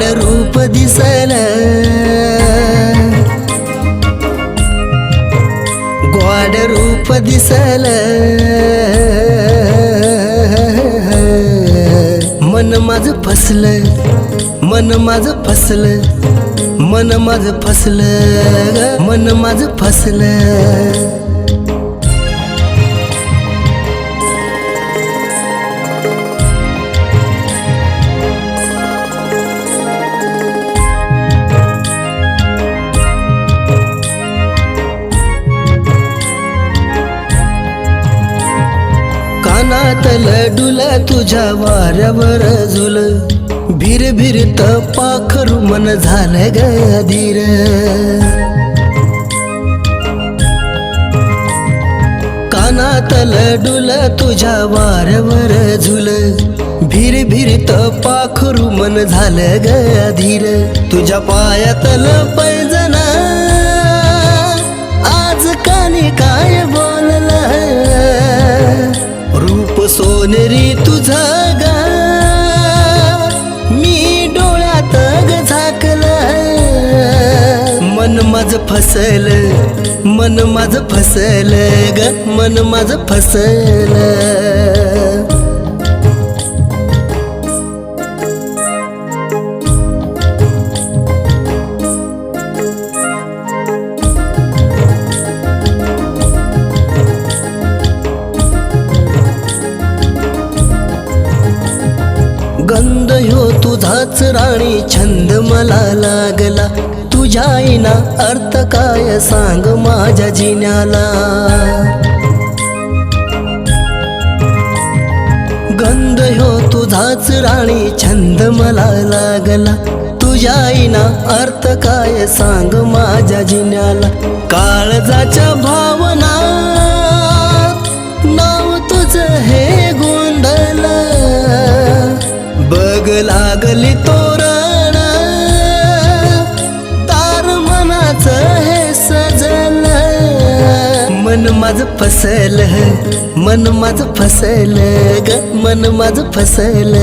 Gourd रूप दिसल गोड रूप दिसल मन माझं फसलं मन माझं फसलं मन माझं फसलं मन माझं फसलं. पातल डुल तुझ्या वाऱ्यावर झुल. भिर भिरत पाखरू मन झालं ग धीर कानातल डुल तुझ्या वाऱ्यावर झुल. भिर भिरत पाखरू मन झालं ग धीर तुझ्या पायातल पैजना सोनेरी तुझा गा मी डोळ्यात ग झाकलं. मन माझ फसल मन माझ फसल ग मन माझ फसल. हो तुझाच राणी छंद मला लागला. तुझ्या आईना अर्थ काय सांग माझ्या जिन्याला. गंध हो तुझाच राणी छंद मला लागला. तुझ्या आईना अर्थ काय सांग माझ्या जिन्याला. काळजाच्या भावना घातली तोरण. तार मनाच हे सजल. मन माझ फसल मन माझ फसल ग मन माझ फसल.